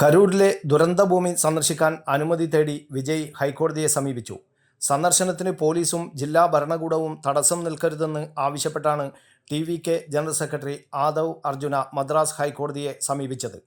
കരൂരിലെ ദുരന്തഭൂമി സന്ദർശിക്കാൻ അനുമതി തേടി വിജയ് ഹൈക്കോടതിയെ സമീപിച്ചു. സന്ദർശനത്തിന് പോലീസും ജില്ലാ ഭരണകൂടവും തടസ്സം നിൽക്കരുതെന്ന് ആവശ്യപ്പെട്ടാണ് T V K general secretary Aadhav Arjuna Madras ഹൈക്കോടതിയെ സമീപിച്ചത്.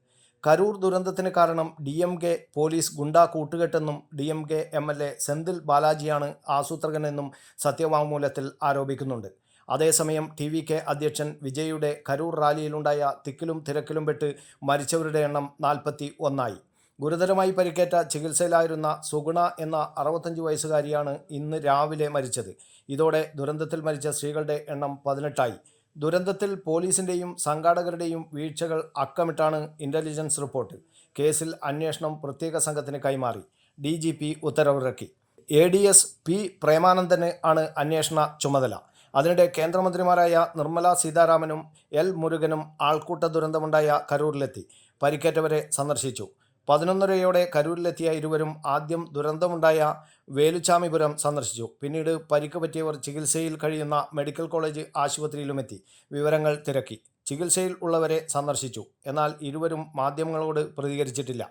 കരൂർ ദുരന്തത്തിന് കാരണം ഡി എം കെ പോലീസ് ഗുണ്ടാ കൂട്ടുകെട്ടെന്നും D M K M L A Senthil ബാലാജിയാണ് ആസൂത്രകനെന്നും സത്യവാങ്മൂലത്തിൽ ആരോപിക്കുന്നുണ്ട്. അതേസമയം ടി വി കെ അധ്യക്ഷൻ വിജയുടെ കരൂർ റാലിയിലുണ്ടായ തിക്കിലും തിരക്കിലും പെട്ട് മരിച്ചവരുടെ എണ്ണം നാൽപ്പത്തി ഒന്നായി. ഗുരുതരമായി പരിക്കേറ്റ ചികിത്സയിലായിരുന്ന സുഗുണ എന്ന അറുപത്തഞ്ച് വയസ്സുകാരിയാണ് ഇന്ന് രാവിലെ മരിച്ചത്. ഇതോടെ ദുരന്തത്തിൽ മരിച്ച സ്ത്രീകളുടെ എണ്ണം പതിനെട്ടായി. ദുരന്തത്തിൽ പോലീസിന്റെയും സംഘാടകരുടെയും വീഴ്ചകൾ അക്കമിട്ടാണ് ഇന്റലിജൻസ് റിപ്പോർട്ട്. കേസിൽ അന്വേഷണം പ്രത്യേക സംഘത്തിന് കൈമാറി. ഡി ജി പി ഉത്തരവിറക്കി. എ ഡി എസ് പി പ്രേമാനന്ദന് ആണ് അന്വേഷണ ചുമതല. അതിനിടെ കേന്ദ്രമന്ത്രിമാരായ നിർമ്മല സീതാരാമനും എൽ മുരുകനും ആൾക്കൂട്ട ദുരന്തമുണ്ടായ കരൂരിലെത്തി. പരിക്കേറ്റവരെ സന്ദർശിച്ചു. പതിനൊന്നരയോടെ കരൂരിലെത്തിയ ഇരുവരും ആദ്യം ദുരന്തമുണ്ടായ വേലുച്ചാമിപുരം സന്ദർശിച്ചു. പിന്നീട് പരിക്ക് പറ്റിയവർ ചികിത്സയിൽ കഴിയുന്ന മെഡിക്കൽ കോളേജ് ആശുപത്രിയിലുമെത്തി. വിവരങ്ങൾ തിരക്കി. ചികിത്സയിൽ ഉള്ളവരെ സന്ദർശിച്ചു. എന്നാൽ ഇരുവരും മാധ്യമങ്ങളോട് പ്രതികരിച്ചിട്ടില്ല.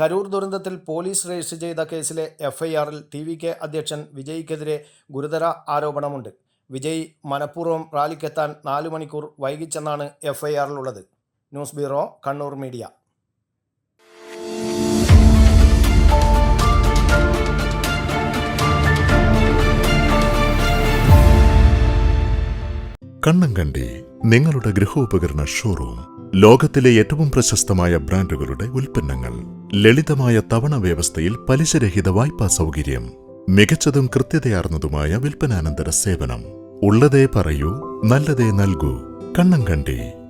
കരൂർ ദുരന്തത്തിൽ പോലീസ് രജിസ്റ്റർ ചെയ്ത കേസിലെ എഫ്ഐആറിൽ ടി വി കെ അധ്യക്ഷൻ വിജയ്ക്കെതിരെ ഗുരുതര ആരോപണമുണ്ട്. വിജയ് മനഃപൂർവം റാലിക്കെത്താൻ നാല് മണിക്കൂർ വൈകിച്ചെന്നാണ് എഫ്ഐആറിലുള്ളത്. News bureau Kannur media. Kannankandi നിങ്ങളുടെ ഗൃഹോപകരണ ഷോറൂം ലോകത്തിലെ ഏറ്റവും പ്രശസ്തമായ ബ്രാൻഡുകളുടെ ഉൽപ്പന്നങ്ങൾ ലളിതമായ തവണ വ്യവസ്ഥയിൽ പലിശരഹിത വായ്പാ സൗകര്യം. മികച്ചതും കൃത്യതയാർന്നതുമായ വിൽപ്പനാനന്തര സേവനം. ഉള്ളതേ പറയൂ നല്ലതേ നൽകൂ. കണ്ണങ്കണ്ടി